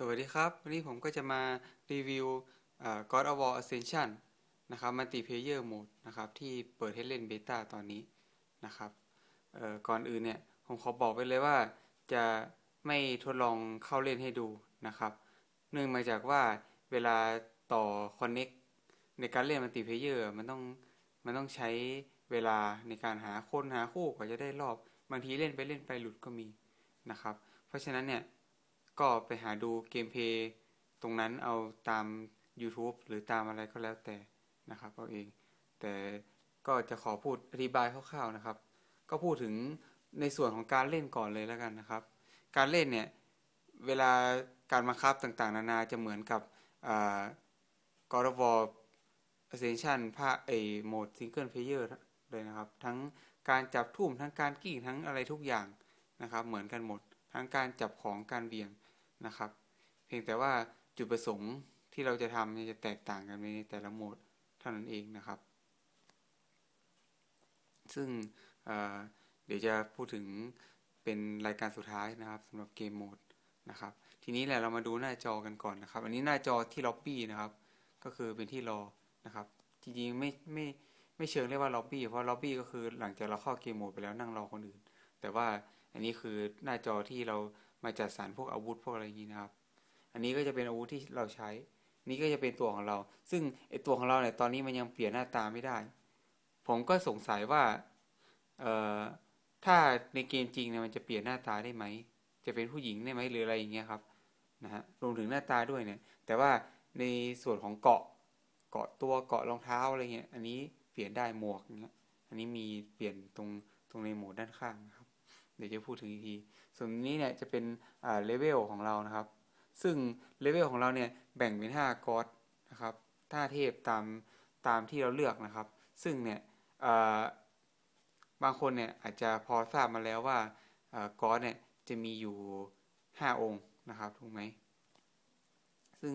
สวัสดีครับ วันนี้ผมก็จะมารีวิว God of War Ascension นะครับ Multiplayer Mode นะครับที่เปิดให้เล่นเบต้าตอนนี้นะครับก่อนอื่นเนี่ยผมขอบอกไปเลยว่าจะไม่ทดลองเข้าเล่นให้ดูนะครับ เนื่องมาจากว่าเวลาต่อ Connect ในการเล่น Multiplayer มันต้องมันต้องใช้เวลาในการหาคนหาคู่กว่าจะได้รอบ บางทีเล่นไปเล่นไปหลุดก็มีนะครับ เพราะฉะนั้นเนี่ย ก็ไปหาดูเกมเพย์ตรงนั้นเอาตาม YouTube หรือตามอะไรก็แล้วแต่นะครับเอาเอง แต่ก็จะขอพูดอธิบายคร่าวๆนะครับ ก็พูดถึงในส่วนของการเล่นก่อนเลยแล้วกันนะครับ การเล่นเนี่ยเวลาการบังคับต่างๆ นานาจะเหมือนกับ God of War Ascension ภาคไอโหมด Single Player เลยนะครับ ทั้งการจับทุ่มทั้งการกิ้งทั้งอะไรทุกอย่างนะครับ เหมือนกันหมด ทั้งการจับของการเบี่ยง นะครับ เพียงแต่ว่าจุดประสงค์ที่เราจะทำจะแตกต่างกันในแต่ละโหมดเท่านั้นเองนะครับ ซึ่งเเดี๋ยวจะพูดถึงเป็นรายการสุดท้ายนะครับสำหรับเกมโหมดนะครับ ทีนี้แหละเรามาดูหน้าจอกันก่อนนะครับ อันนี้หน้าจอที่ล็อบบี้นะครับ ก็คือเป็นที่รอนะครับ จริงๆไม่ไม่ไม่เชิงเรียกว่าล็อบบี้เพราะล็อบบี้ก็คือหลังจากเราเข้าเกมโหมดไปแล้วนั่งรอคนอื่น แต่ว่าอันนี้คือหน้าจอที่เรา มาจัดสรรพวกอาวุธพวกอะไรอย่างนี้นะครับ อันนี้ก็จะเป็นอาวุธที่เราใช้ นี่ก็จะเป็นตัวของเรา ซึ่งไอตัวของเราเนี่ยตอนนี้มันยังเปลี่ยนหน้าตาไม่ได้ ผมก็สงสัยว่าเอ่อถ้าในเกมจริงเนี่ยมันจะเปลี่ยนหน้าตาได้ไหม จะเป็นผู้หญิงได้ไหมหรืออะไรอย่างเงี้ยครับนะฮะรวมถึงหน้าตาด้วยเนี่ย แต่ว่าในส่วนของเกาะเกาะตัวเกาะรองเท้าอะไรเงี้ย อันนี้เปลี่ยนได้หมวกเงี้ย อันนี้มีเปลี่ยนตรงตรงในโหมดด้านข้างนะครับ เดี๋ยวจะพูดถึงอีกที ส่วนนี้เนี่ยจะเป็นเลเวลของเรานะครับ ซึ่งเลเวลของเราเนี่ยแบ่งเป็น5กอดนะครับท่าเทพตามตามที่เราเลือกนะครับ ซึ่งเนี่ยบางคนเนี่ยอาจจะพอทราบมาแล้วว่ากอดเนี่ยจะมีอยู่ 5 องค์นะครับถูกไหมซึ่ง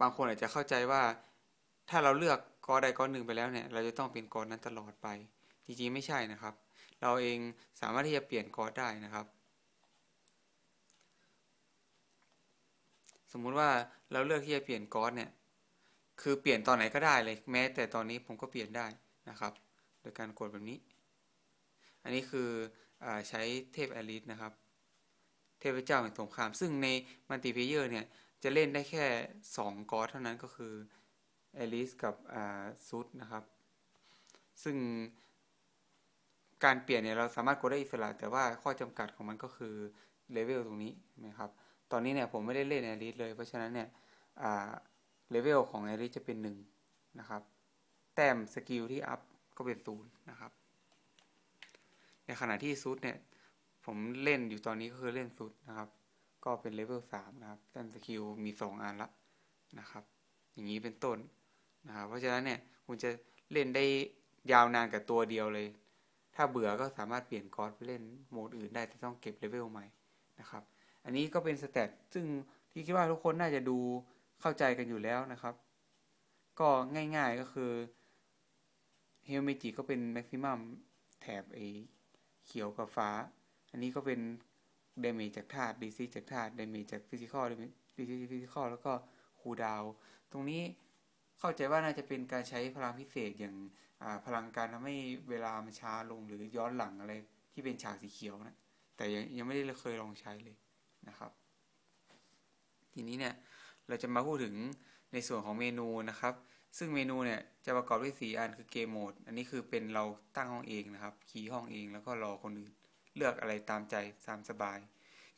บางคนอาจจะเข้าใจว่าถ้าเราเลือกกอใดกอหนึ่งไปแล้วเนี่ย เราจะต้องเป็นกอนั้นตลอดไป จริงๆไม่ใช่นะครับ เราเองสามารถที่จะเปลี่ยนกอได้นะครับ สมมุติว่าเราเลือกที่จะเปลี่ยนกอสเนี่ย คือเปลี่ยนตอนไหนก็ได้เลย แม้แต่ตอนนี้ผมก็เปลี่ยนได้นะครับ โดยการกดแบบนี้ อันนี้คืออใช้เทพแอลิสนะครับ เทพเจ้าแห่งสงคราม ซึ่งในมัลติเพเยอร์เนี่ยจะเล่นได้แค่ 2กอสเท่านั้นก็คือแอลิสกับซูดนะครับ ซึ่งการเปลี่ยนเนี่ยเราสามารถกดได้อิสระ แต่ว่าข้อจำกัดของมันก็คือเลเวลตรงนี้นะครับ ตอนนี้เนี่ยผมไม่ได้เล่นแอริสเลย เพราะฉะนั้นเนี่ยเลเวลของแอริสจะเป็นหนึ่งนะครับ แต้มสกิลที่อัพก็เป็นศูนย์นะครับ ในขณะที่ซุดเนี่ยผมเล่นอยู่ตอนนี้ก็คือเล่นซุดนะครับ ก็เป็นเลเวลสามนะครับ แต้มสกิลมีสองอันละนะครับ อย่างนี้เป็นต้นนะครับเพราะฉะนั้นเนี่ยคุณจะเล่นได้ยาวนานกับตัวเดียวเลย ถ้าเบื่อก็สามารถเปลี่ยนคอร์สไปเล่นโหมดอื่นได้แต่ต้องเก็บเลเวลใหม่นะครับ อันนี้ก็เป็นสเตตซึ่งที่คิดว่าทุกคนน่าจะดูเข้าใจกันอยู่แล้วนะครับ ก็ง่ายๆก็คือเฮลเมจิก็เป็นแม็กซิมัมแถบไอเขียวกับฟ้า อันนี้ก็เป็นเดเมจจากธาตุดีซีจากธาตุเดเมจจากฟิสิกอลดีซีฟิสิกอลแล้วก็คูดาว ตรงนี้เข้าใจว่าน่าจะเป็นการใช้พลังพิเศษอย่างพลังการทำให้เวลามันช้าลงหรือย้อนหลังอะไรที่เป็นฉากสีเขียวนะ แต่ยังยังไม่ได้เคยลองใช้เลย นะครับ ทีนี้เนี่ยเราจะมาพูดถึงในส่วนของเมนูนะครับ ซึ่งเมนูเนี่ยจะประกอบด้วย 4 อันคือเกมโหมด อันนี้คือเป็นเราตั้งห้องเองนะครับคีย์ห้องเองแล้วก็รอคนอื่นเลือกอะไรตามใจตามสบาย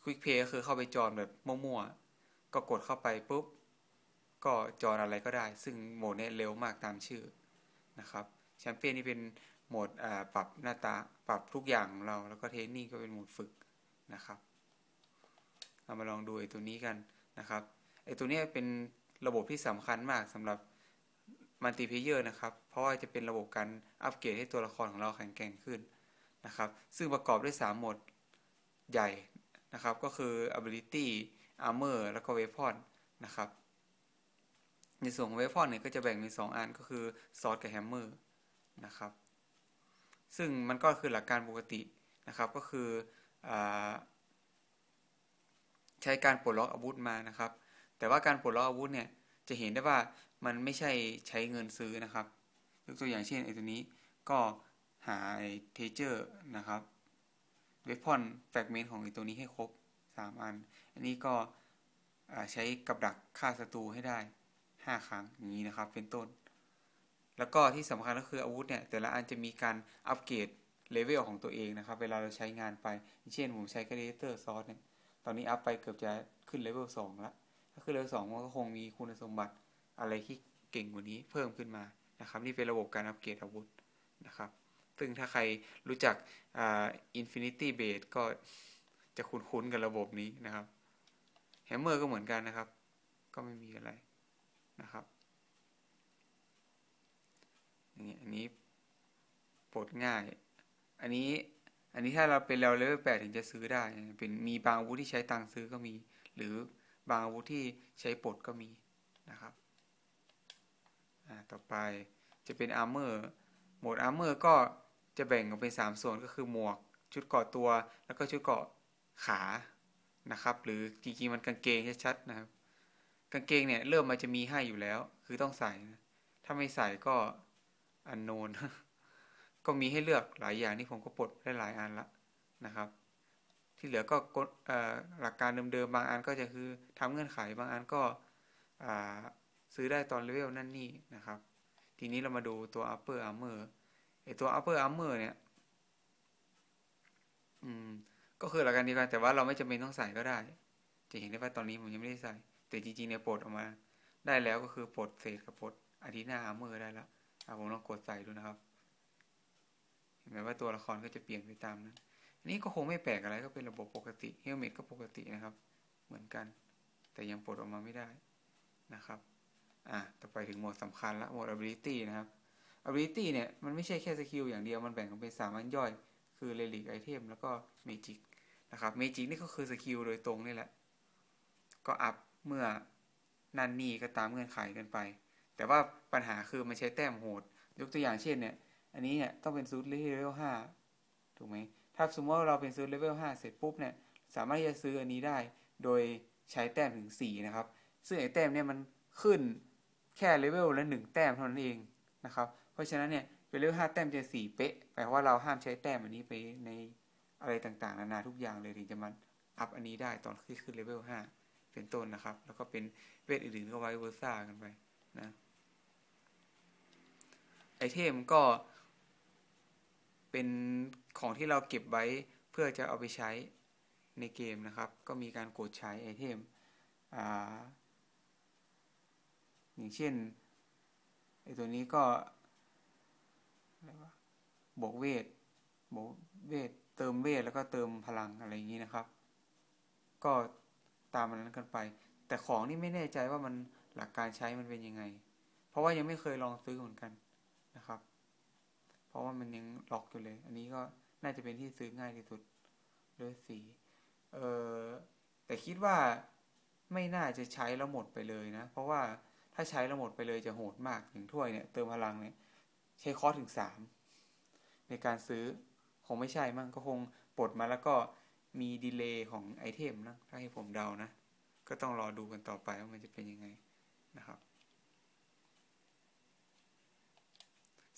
ควิกเพย์ก็คือเข้าไปจอนแบบมั่วๆ ก็กดเข้าไปปุ๊บ ก็จอนอะไรก็ได้ ซึ่งโหมดเนี้เร็วมากตามชื่อนะครับแชมเปี้ยนนี่เป็นโหมดปรับหน้าตาปรับทุกอย่างของเรา แล้วก็เทนนิ่งก็เป็นโหมดฝึกนะครับ เรามาลองดูไอ้ตัวนี้กันนะครับไอ้ตัวนี้เป็นระบบที่สำคัญมากสำหรับมัลติเพเยอร์นะครับ เพราะว่าจะเป็นระบบการอัปเกรดให้ตัวละครของเราแข็งแกร่งขึ้นนะครับ ซึ่งประกอบด้วย3โหมดใหญ่นะครับ ก็คือ ability armor แล้วก็ weapon นะครับ ในส่วนของ weapon เนี่ยก็จะแบ่งเป็น 2 อันก็คือ sword กับ hammer นะครับ ซึ่งมันก็คือหลักการปกตินะครับ ก็คืออ ช้การปลดล็อกอาวุธมานะครับ แต่ว่าการปลดล็อกอาวุธเนี่ยจะเห็นได้ว่ามันไม่ใช่ใช้เงินซื้อนะครับยกตัวอย่างเช่นไอ้ตัวนี้ก็หาไอ้เทเจอร์นะครับเวพอนแฟกเมนต์ของไอ้ตัวนี้ให้ครบ 3 อัน อันนี้ก็ใช้กับดักฆ่าศัตรูให้ได้ 5 ครั้งอย่างนี้นะครับเป็นต้น แล้วก็ที่สำคัญก็คืออาวุธเนี่ย แต่ละอันจะมีการอัปเกรดเลเวลของตัวเองนะครับ เวลาเราใช้งานไป เช่นผมใช้กรเดเตอร์ซอสเนี่ย ตอนนี้อัพไปเกือบจะขึ้นเลเวลสองแล้วถ้าขึ้นเลเวลสองมันก็คงมีคุณสมบัติอะไรที่เก่งกว่านี้เพิ่มขึ้นมานะครับ นี่เป็นระบบการอัปเกรดอาวุธนะครับ ซึ่งถ้าใครรู้จักอ่า Infinity b a s ก็จะคุ้นๆกับระบบนี้นะครับแฮมเมอร์ก็เหมือนกันนะครับ ก็ไม่มีอะไรนะครับนี่อันนี้ปลดง่าย อันนี้ อันนี้ถ้าเราเป็นเราเลเวลแปดถึงจะซื้อได้ เป็นมีบางอาวุธที่ใช้ตังซื้อก็มี หรือบางอาวุธที่ใช้ปลดก็มีนะครับต่อไปจะเป็นอาร์เมอร์โหมดอาร์เมอร์ก็จะแบ่งออกเป็น 3 ส่วนก็คือหมวก ชุดเกาะตัว แล้วก็ชุดเกาะขานะครับ หรือจริงๆมันกางเกงชัดๆนะครับ กางเกงเนี่ยเริ่มมาจะมีให้อยู่แล้ว คือต้องใส่นะถ้าไม่ใส่ก็อันโนน ก็มีให้เลือกหลายอย่างที่ผมก็ปลดได้หลายอันละนะครับ ที่เหลือก็หลักการเดิมๆบางอันก็จะคือทำเงื่อนไขบางอันก็ซื้อได้ตอนเลเวลนั่นนี่นะครับ ทีนี้เรามาดูตัว upper armor ไอตัว upper armor เนี่ยอืมก็คือหลักการเดียวกันแต่ว่าเราไม่จำเป็นต้องใส่ก็ได้ จะเห็นได้ว่าตอนนี้ผมยังไม่ได้ใส่ แต่จริงๆเนี่ยปลดออกมา ได้แล้วก็คือปลดเศษกับปลดอาทินาอาร์เมอร์ได้แล้วผมลองกดใส่ดูนะครับ เห็นไหมว่าตัวละครก็จะเปลี่ยนไปตามนั้นอันนี้ก็คงไม่แปลกอะไรก็เป็นระบบปกติเฮลเมตก็ปกตินะครับ เหมือนกัน แต่ยังปลดออกมาไม่ได้นะครับอะต่อไปถึงโหมดสำคัญละโหมด ability นะครับ ability เนี่ยมันไม่ใช่แค่สกิลอย่างเดียวมันแบ่งออกเป็นสามอันย่อย คือ relic item แล้วก็ magic นะครับ magic นี่ก็คือสกิลโดยตรงนี่แหละ ก็อัพเมื่อนั่นนี่ก็ตามเงื่อนไขกันไป แต่ว่าปัญหาคือมันใช้แต้มโหด ยกตัวอย่างเช่นเนี่ย อันนี้เนี่ยต้องเป็นซูดเลเวลห้าถูกไหมถ้าสมมติว่าเราเป็นซูดเลเวลห้าเสร็จปุ๊บเนี่ยสามารถที่จะซื้ออันนี้ได้ โดยใช้แต้มถึงสี่นะครับ ซึ่งไอ้แต้มเนี่ยมันขึ้นแค่เลเวลละหนึ่งแต้มเท่านั้นเองนะครับ เพราะฉะนั้นเนี่ยเป็นเลเวลห้าแต้มจะสี่เป๊ะแปลว่าเราห้ามใช้แต้มอันนี้ไปในอะไรต่างๆนานาทุกอย่างเลยถึงจะมันอัพอันนี้ได้ตอนที่ขึ้นเลเวลห้าเป็นต้นนะครับ แล้วก็เป็นเวทอื่นๆก็ไว้เวอร์ซ่ากันไปนะไอเทมก็ เป็นของที่เราเก็บไว้เพื่อจะเอาไปใช้ในเกมนะครับ ก็มีการกดใช้ไอเทมออย่างเช่นไอตัวนี้ก็บวกเวทบวกเวทเติมเวทแล้วก็เติมพลังอะไรอย่างนี้นะครับ ก็ตามมันนั้นกันไป แต่ของนี่ไม่แน่ใจว่ามันหลักการใช้มันเป็นยังไง เพราะว่ายังไม่เคยลองซื้อเหมือนกันนะครับ ราะว่ามันยังล็อกอยู่เลย อันนี้ก็น่าจะเป็นที่ซื้อง่ายที่สุดด้วยสีเออแต่คิดว่าไม่น่าจะใช้แล้วหมดไปเลยนะ เพราะว่าถ้าใช้แล้วหมดไปเลยจะโหดมากอย่างถ้วยเนี่ย เติมพลังเนี่ย ใช้คอสถึงสามในการซื้อคงไม่ใช่มั่งก็คงปลดมาแล้วก็มีดีเลย์ของไอเทมนะ ถ้าให้ผมเดานะ ก็ต้องรอดูกันต่อไปว่ามันจะเป็นยังไงนะครับ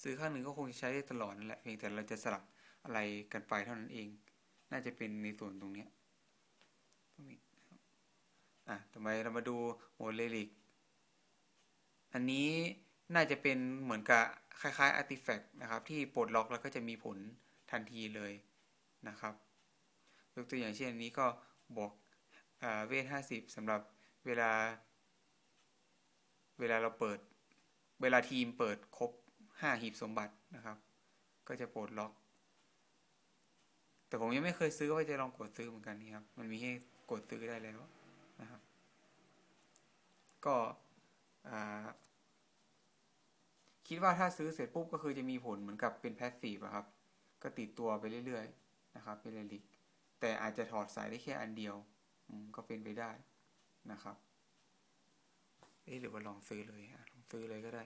ซื้อข้างหนึ่งก็คงใช้ได้ตลอดนั่นแหละเพียงแต่เราจะสลับอะไรกันไปเท่านั้นเอง น่าจะเป็นในส่วนตรงนี้ตรงนี้อะต่อไปเรามาดูโหมดเลลิก อันนี้น่าจะเป็นเหมือนกับคล้ายๆอาร์ติแฟกต์นะครับ ที่ปลดล็อกแล้วก็จะมีผลทันทีเลยนะครับยกตัวอย่างเช่นอันนี้ก็บอกเวทห้าสิบสำหรับเวลา เวลาเราเปิด เวลาทีมเปิดครบ ห้าหีบสมบัตินะครับ ก็จะปลดล็อก แต่ผมยังไม่เคยซื้อว่าจะลองกดซื้อเหมือนกันนี่ครับ มันมีให้กดซื้อได้แล้วนะครับ ก็คิดว่าถ้าซื้อเสร็จปุ๊บก็คือจะมีผลเหมือนกับเป็นแพสซีฟครับ ก็ติดตัวไปเรื่อยๆนะครับ เป็นเรลิก แต่อาจจะถอดสายได้แค่อันเดียวก็เป็นไปได้นะครับเอ๊หรือว่าลองซื้อเลยลองซื้อเลยก็ได้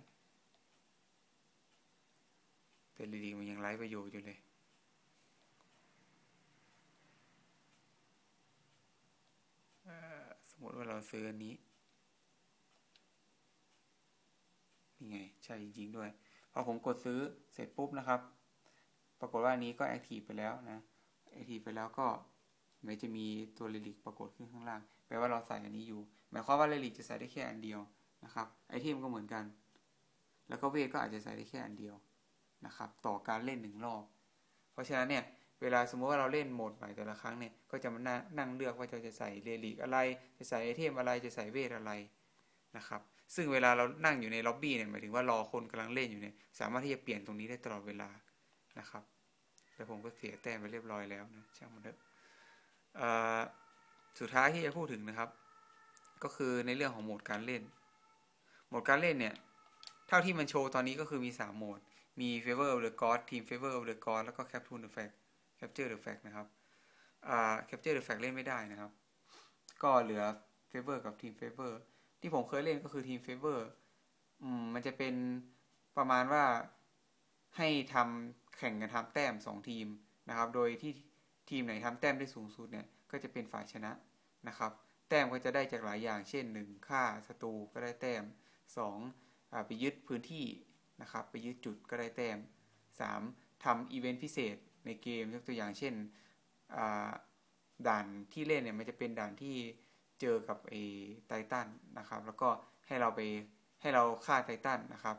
แต่ดีๆมันยังไร้ประโยชน์อยู่เลยสมมติว่าเราซื้ออันนี้นี่ไง ใช่จริงๆด้วย พอผมกดซื้อเสร็จปุ๊บนะครับ ปรากฏว่าอันนี้ก็แอคทีฟไปแล้วนะแอคทีฟไปแล้วก็มันจะมีตัวเรลิกปรากฏขึ้นข้างล่าง แปลว่าเราใส่อันนี้อยู่ หมายความว่าเรลิกจะใส่ได้แค่อันเดียวนะครับ ไอเทมก็เหมือนกัน แล้วก็เวทก็อาจจะใส่ได้แค่อันเดียว นะครับต่อการเล่นหนึ่งรอบ เพราะฉะนั้นเนี่ยเวลาสมมติว่าเราเล่นโหมดใหม่แต่ละครั้งเนี่ยก็จะมานั่งเลือกว่าจะจะใส่เรลิกอะไร จะใส่ไอเทมอะไรจะใส่เวทอะไรนะครับซึ่งเวลาเรานั่งอยู่ในล็อบบี้เนี่ยหมายถึงว่ารอคนกำลังเล่นอยู่เนี่ยสามารถที่จะเปลี่ยนตรงนี้ได้ตลอดเวลานะครับแต่ผมก็เสียแต้มไปเรียบร้อยแล้วนะช่างมันเถอะสุดท้ายที่จะพูดถึงนะครับ ก็คือในเรื่องของโหมดการเล่น โหมดการเล่นเนี่ยเท่าที่มันโชว์ตอนนี้ก็คือมี 3 โหมด มี Favor of the God Team Favor of the God แล้วก็ Capture the Fact Capture the Fact นะครับ Capture the Fact เล่นไม่ได้นะครับ ก็เหลือ Favor กับ Team Favor ที่ผมเคยเล่นก็คือ Team Favor อืมมันจะเป็นประมาณว่าให้ทำแข่งกันทำแต้ม2ทีมนะครับ โดยที่ทีมไหนทำแต้มได้สูงสุดเนี่ยก็จะเป็นฝ่ายชนะนะครับ แต้มก็จะได้จากหลายอย่าง เช่น1ฆ่าศัตรูก็ได้แต้ม 2. ไปยึดพื้นที่ นะครับ ไปยึดจุดก็ได้แต้ม 3. ทำอีเวนต์พิเศษในเกมยกตัวอย่างเช่นด่านที่เล่นเนี่ยมันจะเป็นด่านที่เจอกับไอ้ไททันนะครับ แล้วก็ให้เราไปให้เราฆ่าไททันนะครับ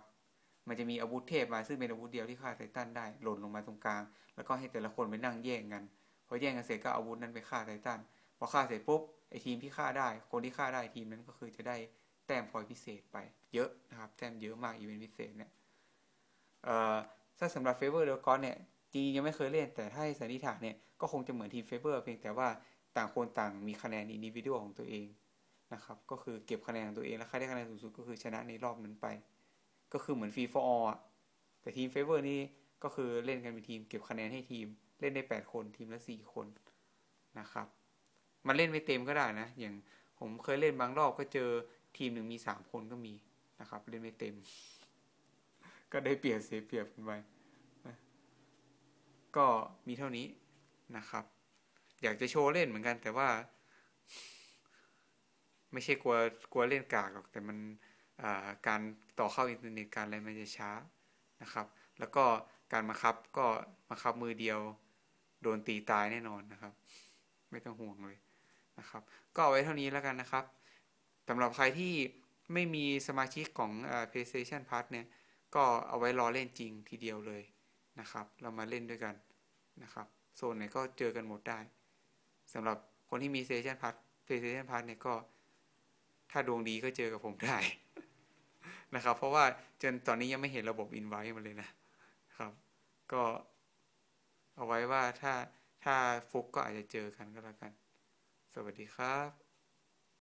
มันจะมีอาวุธเทพมาซึ่งเป็นอาวุธเดียวที่ฆ่าไททันได้หล่นลงมาตรงกลาง แล้วก็ให้แต่ละคนไปนั่งแย่งกันพอแย่งกันเสร็จก็อาวุธนั้นไปฆ่าไททันพอฆ่าเสร็จปุ๊บไอทีมที่ฆ่าได้ คนที่ฆ่าได้ทีมนั้นก็คือจะได้แต้มพอยพิเศษไป เยอะนะครับ แต้มเยอะมากอีเวนต์พิเศษเนี่ย ถ้าสำหรับเฟเวอร์เดลกอนเนี่ยจริงยังไม่เคยเล่น แต่ถ้าสันนิษฐานเนี่ยก็คงจะเหมือนทีมเฟเวอร์เพียงแต่ว่าต่างคนต่างมีคะแนนอินดิวิดวของตัวเองนะครับก็คือเก็บคะแนนของตัวเองแล้วใครได้คะแนนสูงสุดก็คือชนะในรอบนั้นไป ก็คือเหมือนฟรีฟอร์ออะแต่ทีมเฟเวอร์นี่ก็คือเล่นกันเป็นทีมเก็บคะแนนให้ทีมเล่นได้ 8 คนทีมละ 4 คนนะครับ มันเล่นไม่เต็มก็ได้นะ อย่างผมเคยเล่นบางรอบก็เจอทีมหนึ่งมี 3 คนก็มีนะครับ เล่นไม่เต็ม ก็ได้เปรียบเสียเปรียบกันไปก็มีเท่านี้นะครับ อยากจะโชว์เล่นเหมือนกันแต่ว่า ไม่ใช่กลัวกลัวเล่นกากหรอกแต่มันการต่อเข้าอินเทอร์เน็ตการอะไรมันจะช้านะครับ แล้วก็การมาคับก็มาคับมือเดียว โดนตีตายแน่นอนนะครับ ไม่ต้องห่วงเลยนะครับ ก็เอาไว้เท่านี้แล้วกันนะครับสำหรับใครที่ไม่มีสมาชิกของ PlayStation Plus เนี่ย ก็เอาไว้รอเล่นจริงทีเดียวเลยนะครับ เรามาเล่นด้วยกันนะครับ โซนไหนก็เจอกันหมดได้สำหรับคนที่มี PlayStation Plus PlayStation Plus เนี่ยก็ถ้าดวงดีก็เจอกับผมได้นะครับ เพราะว่าจนตอนนี้ยังไม่เห็นระบบอินไว้มาเลยนะครับ ก็เอาไว้ว่าถ้าถ้าฟุกก็อาจจะเจอกันก็แล้วกัน สวัสดีครับ